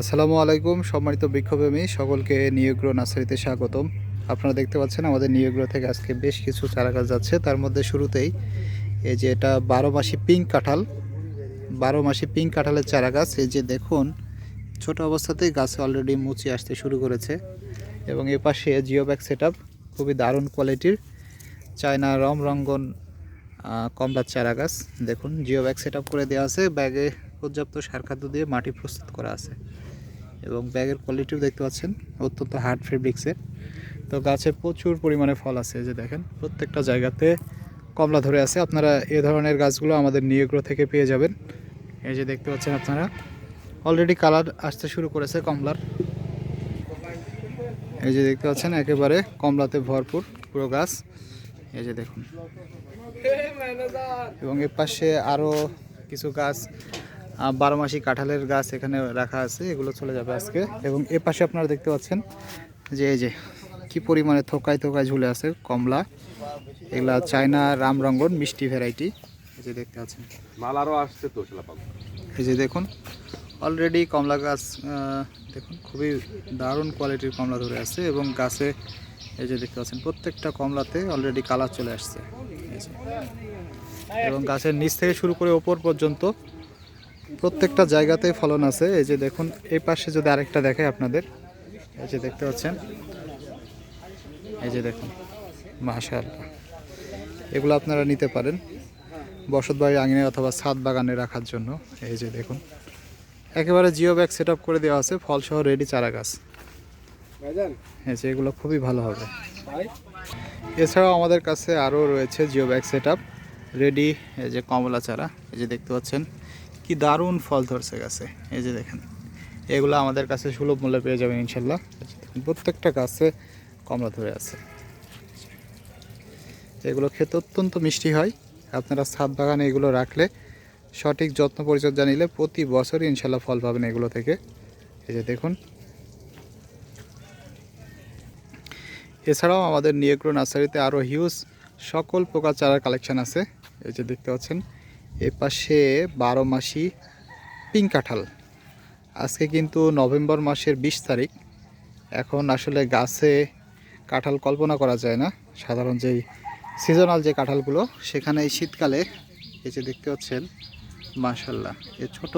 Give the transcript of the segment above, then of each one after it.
আসসালামু আলাইকুম সম্মানিত বৃক্ষপ্রেমী সকলকে নিয়োগ্র নার্সারিতে স্বাগতম। আপনারা দেখতে পাচ্ছেন আমাদের নিয়োগ্র থেকে আজকে বেশ কিছু চারা গাছ যাচ্ছে। তার মধ্যে শুরুতেই এই যে এটা বারো মাসি পিঙ্ক কাঁঠাল বারো মাসি পিঙ্ক কাঁঠালের চারা গাছ এই যে দেখুন ছোট অবস্থাতেই গাছে অলরেডি মুচি আসতে শুরু করেছে। এবং এ পাশে জিও ব্যাগ সেট খুবই দারুণ কোয়ালিটির চায়না রম রঙ্গন আহ, কমলার চারা গাছ দেখুন জিও ব্যাগ সেট করে দেওয়া আছে। ব্যাগে পর্যাপ্ত সার খাদ্য দিয়ে মাটি প্রস্তুত করা আছে এবং ব্যাগের কোয়ালিটিও দেখতে পাচ্ছেন, অত্যন্ত হার্ড ফেব্রিক্সের তো গাছে প্রচুর পরিমাণে ফল আছে যে দেখেন, প্রত্যেকটা জায়গাতে কমলা ধরে আছে। আপনারা এ ধরনের গাছগুলো আমাদের নিয়োগ্র থেকে পেয়ে যাবেন। এই যে দেখতে পাচ্ছেন আপনারা অলরেডি কালার আসতে শুরু করেছে কমলার। এই যে দেখতে পাচ্ছেন, একেবারে কমলাতে ভরপুর পুরো গাছ। এই যে দেখুন। এবং এর পাশে আরও কিছু গাছ বারো মাসি কাঁঠালের গাছ এখানে রাখা আছে এগুলো চলে যাবে আজকে। এবং এ পাশে আপনারা দেখতে পাচ্ছেন যে এই যে কি পরিমাণে থোকায় থোকায় ঝুলে আছে কমলা। এগুলা চায়না রামরঙ্গন মিষ্টি ভ্যারাইটি। এই যে দেখতে পাচ্ছেন। মাল আরও আসছে তো এই যে দেখুন অলরেডি কমলা গাছ দেখুন খুবই দারুণ কোয়ালিটির কমলা ধরে আছে এবং গাছে এই যে দেখতে পাচ্ছেন প্রত্যেকটা কমলাতে অলরেডি কালার চলে আসছে। এবং গাছের নিচ থেকে শুরু করে ওপর পর্যন্ত প্রত্যেকটা জায়গাতে ফলন আছে। এই যে দেখুন এই পাশে যদি আরেকটা দেখায় আপনাদের। এই যে দেখতে পাচ্ছেন। এই যে দেখুন মাশাআল্লাহ। এগুলো আপনারা নিতে পারেন বসত বাড়ি আঙিনে অথবা ছাদ বাগানে রাখার জন্য। এই যে দেখুন একেবারে জিও ব্যাগ সেট করে দেওয়া আছে ফলসহ রেডি চারা গাছ। এই যে এগুলো খুবই ভালো হবে। এছাড়াও আমাদের কাছে আরও রয়েছে জিও ব্যাগ সেট রেডি এই যে কমলা চারা। এই যে দেখতে পাচ্ছেন কি দারুণ ফল ধরছে গাছে। এই যে দেখেন, এগুলো আমাদের কাছে সুলভ মূল্যে পেয়ে যাবেন ইনশাল্লাহ। প্রত্যেকটা গাছে কমলা ধরে আছে। এগুলো খেতে অত্যন্ত মিষ্টি হয়। আপনারা ছাদ বাগানে এগুলো রাখলে সঠিক যত্ন পরিচর্যা নিলে প্রতি বছরই ইনশাল্লাহ ফল পাবেন এগুলো থেকে। এই যে দেখুন। এছাড়াও আমাদের নিয়েগ্রো নার্সারিতে আরও হিউজ সকল প্রকার চারার কালেকশন আছে। এই যে দেখতে পাচ্ছেন এ পাশে বারো মাসি পিঙ্ক কাঁঠাল। আজকে কিন্তু নভেম্বর মাসের বিশ তারিখ। এখন আসলে গাছে কাঁঠাল কল্পনা করা যায় না। সাধারণ যেই সিজনাল যে কাঁঠালগুলো, সেখানে এই শীতকালে এই যে দেখতে পাচ্ছেন মাশাল্লাহ এই ছোট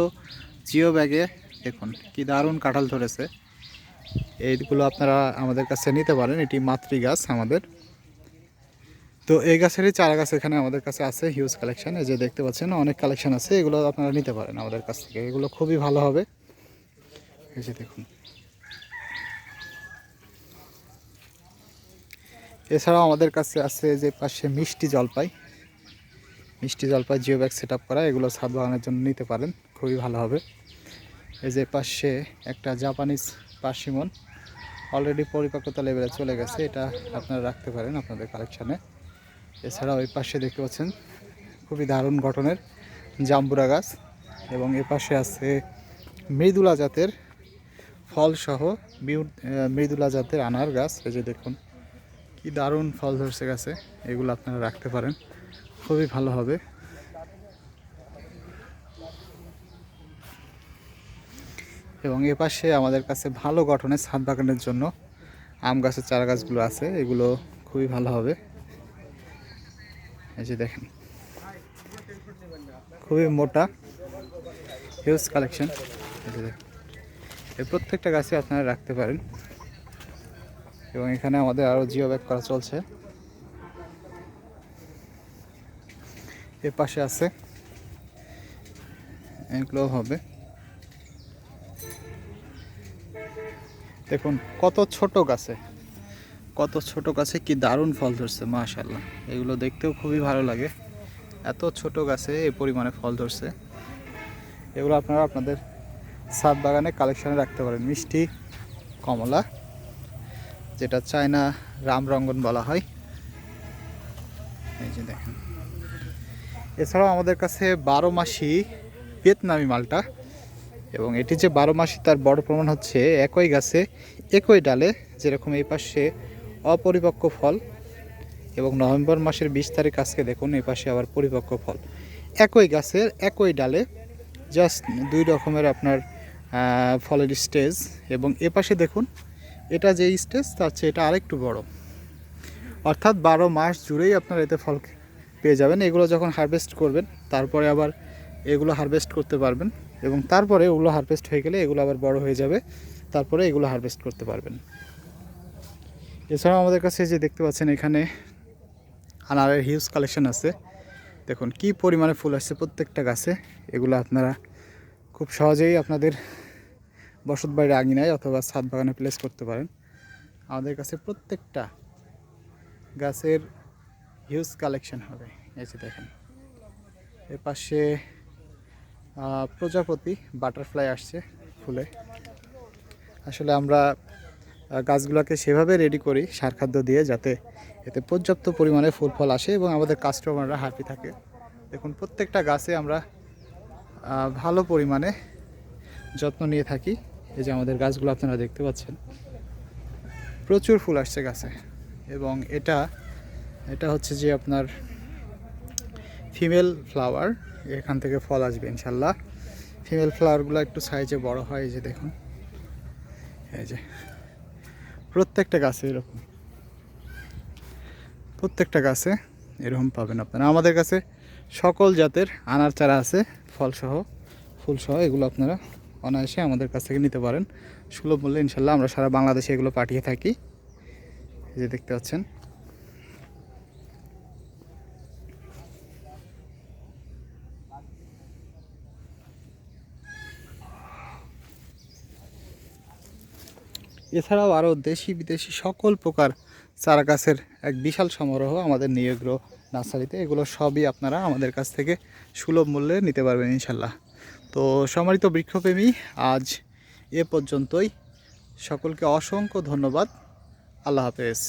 জিও ব্যাগে দেখুন কি দারুণ কাঁঠাল ধরেছে। এইগুলো আপনারা আমাদের কাছে নিতে পারেন, এটি মাতৃ গাছ আমাদের। তো এই গাছেরই চারা গাছ এখানে আমাদের কাছে আছে হিউজ কালেকশান এই যে দেখতে পাচ্ছেন, অনেক কালেকশান আছে, এগুলো আপনারা নিতে পারেন আমাদের কাছ থেকে। এগুলো খুবই ভালো হবে। এই যে দেখুন। এছাড়াও আমাদের কাছে আছে যে পাশে মিষ্টি জলপাই। মিষ্টি জলপাই জিও ব্যাগ সেট করা, এগুলো ছাদ বাগানের জন্য নিতে পারেন, খুবই ভালো হবে। এই যে পাশে একটা জাপানিজ পার্সিমন অলরেডি পরিপক্কতা লেভেলে চলে গেছে, এটা আপনারা রাখতে পারেন আপনাদের কালেকশানে এছাড়াও এই পাশে দেখতে পাচ্ছেন খুবই দারুণ গঠনের জাম্বুরা গাছ এবং এ পাশে আছে মৃদুলা জাতের ফলসহ মৃদুলা জাতের আনার গাছ। এই যে দেখুন, কি দারুণ ফল ধরছে গাছে। এগুলো আপনারা রাখতে পারেন। খুবই ভালো হবে। এবং এ পাশে আমাদের কাছে ভালো গঠনের ছাদ বাগানের জন্য আম গাছের চারা গাছগুলো আছে। এগুলো খুবই ভালো হবে। এই যে দেখেন, খুবই মোটা হিউজ কালেকশন এই প্রত্যেকটা গাছে আপনারা রাখতে পারেন। এবং এখানে আমাদের আরও জিও ব্যাগ করা চলছে। এর পাশে আছে এগুলো হবে। দেখুন, কত ছোট গাছে। কত ছোট গাছে কি দারুণ ফল ধরছে মাশাল্লাহ এগুলো দেখতেও খুবই ভালো লাগে। এত ছোট গাছে এই পরিমাণে ফল ধরছে। এগুলো আপনারা আপনাদের ছাদ বাগানে কালেকশনে রাখতে পারেন। মিষ্টি, কমলা, যেটা চায়না রামরঙ্গন বলা হয়। এই যে দেখেন। এছাড়াও আমাদের কাছে বারো মাসি ভিয়েতনামি মালটা এবং এটি যে বারো মাসি তার বড় প্রমাণ হচ্ছে, একই গাছে একই ডালে যেরকম এই পাশে অপরিপক্ক ফল এবং নভেম্বর মাসের বিশ তারিখ আজকে দেখুন, এই পাশে আবার পরিপক্ক ফল। একই গাছের একই ডালে জাস্ট দুই রকমের আপনার ফলের স্টেজ এবং এ পাশে দেখুন, এটা যে স্টেজ, তার চেয়ে এটা আরেকটু বড়। অর্থাৎ বারো মাস জুড়েই আপনারা এতে ফল পেয়ে যাবেন। এগুলো যখন হারভেস্ট করবেন, তারপরে আবার এগুলো হারভেস্ট করতে পারবেন এবং তারপরে ওগুলো হারভেস্ট হয়ে গেলে এগুলো আবার বড় হয়ে যাবে। তারপরে এগুলো হারভেস্ট করতে পারবেন। এছাড়াও আমাদের কাছে যে দেখতে পাচ্ছেন এখানে আনারের হিউজ কালেকশন আছে। দেখুন, কি পরিমাণে ফুল আসছে প্রত্যেকটা গাছে। এগুলো আপনারা খুব সহজেই আপনাদের বসত বাড়ির আঙিনায় অথবা ছাদ বাগানে প্লেস করতে পারেন। আমাদের কাছে প্রত্যেকটা গাছের হিউজ কালেকশন হবে। এই যে দেখেন এর পাশে প্রজাপতি বাটারফ্লাই আসছে ফুলে। আসলে আমরা গাছগুলোকে সেভাবে রেডি করি সার খাদ্য দিয়ে যাতে এতে পর্যাপ্ত পরিমাণে ফুল ফল আসে এবং আমাদের কাস্টমাররা হ্যাপি থাকে। দেখুন, প্রত্যেকটা গাছে আমরা ভালো পরিমাণে যত্ন নিয়ে থাকি। এই যে আমাদের গাছগুলো আপনারা দেখতে পাচ্ছেন। প্রচুর ফুল আসছে গাছে এবং এটা এটা হচ্ছে যে আপনার ফিমেল ফ্লাওয়ার এখান থেকে ফল আসবে ইনশাল্লাহ। ফিমেল ফ্লাওয়ারগুলো একটু সাইজে বড় হয়, এই যে দেখুন। এই যে প্রত্যেকটা গাছে এরকম। প্রত্যেকটা গাছে এরকম পাবেন আপনারা। আমাদের কাছে সকল জাতের আনার চারা আছে, ফলসহ, ফুলসহ, এগুলো আপনারা অনায়াসে আমাদের কাছ থেকে নিতে পারেন। সুলভ মূল্যে ইনশাল্লাহ আমরা সারা বাংলাদেশে এগুলো পাঠিয়ে থাকি। যে দেখতে পাচ্ছেন এছাড়াও আরও দেশি বিদেশি সকল প্রকার চারা গাছের এক বিশাল সমারোহ আমাদের নিয়োগ্র নার্সারিতে। এগুলো সবই আপনারা আমাদের কাছ থেকে সুলভ মূল্যে নিতে পারবেন ইনশাল্লাহ। তো সমারিত বৃক্ষপ্রেমী, আজ এ পর্যন্তই। সকলকে অসংখ্য ধন্যবাদ। আল্লাহ হাফেজ।